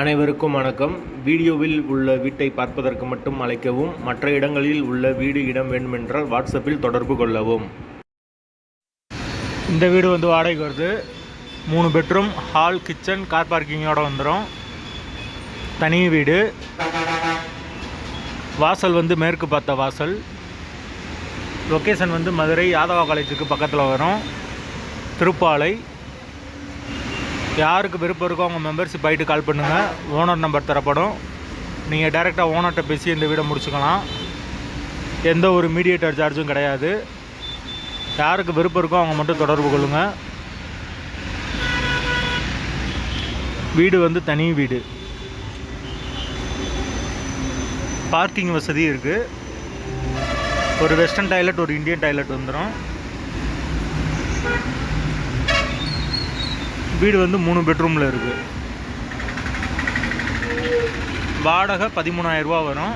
அனைவருக்கும் வணக்கம். வீடியோவில் உள்ள வீட்டை பார்ப்பதற்கு மட்டும் அழைக்கவும் மற்ற இடங்களில் உள்ள வீடு இடம் வேண்டுமென்றால் வாட்ஸ்அப்பில் தொடர்பு கொள்ளவும். இந்த வீடு வந்து வாடகைக்கு வருது. மூணு பெட்ரூம் ஹால் கிச்சன் கார் பார்க்கிங்கோட வந்துடும் தனி வீடு. வாசல் வந்து மேற்கு பார்த்த வாசல். லொக்கேஷன் வந்து மதுரை யாதவா காலேஜுக்கு பக்கத்தில் வரும். திருப்பாலை. யாருக்கு விருப்பம் இருக்கோ அவங்க மெம்பர்ஷிப் ஆகிட்டு கால் பண்ணுங்கள் ஓனர் நம்பர் தரப்படும். நீங்கள் டைரெக்டாக ஓனர்கிட்ட பேசி இந்த வீடை முடிச்சுக்கலாம். எந்த ஒரு மீடியேட்டர் சார்ஜும் கிடையாது. யாருக்கு விருப்பம் இருக்கோ அவங்க மட்டும் தொடர்பு கொள்ளுங்கள் வீடு வந்து தனி வீடு. பார்க்கிங் வசதி இருக்குது ஒரு வெஸ்டர்ன் டாய்லெட் ஒரு இந்தியன் டாய்லெட் வந்துடும் வீடு வந்து மூணு பெட்ரூமில் இருக்குது வாடகை பதிமூணாயிரரூபா வரும்.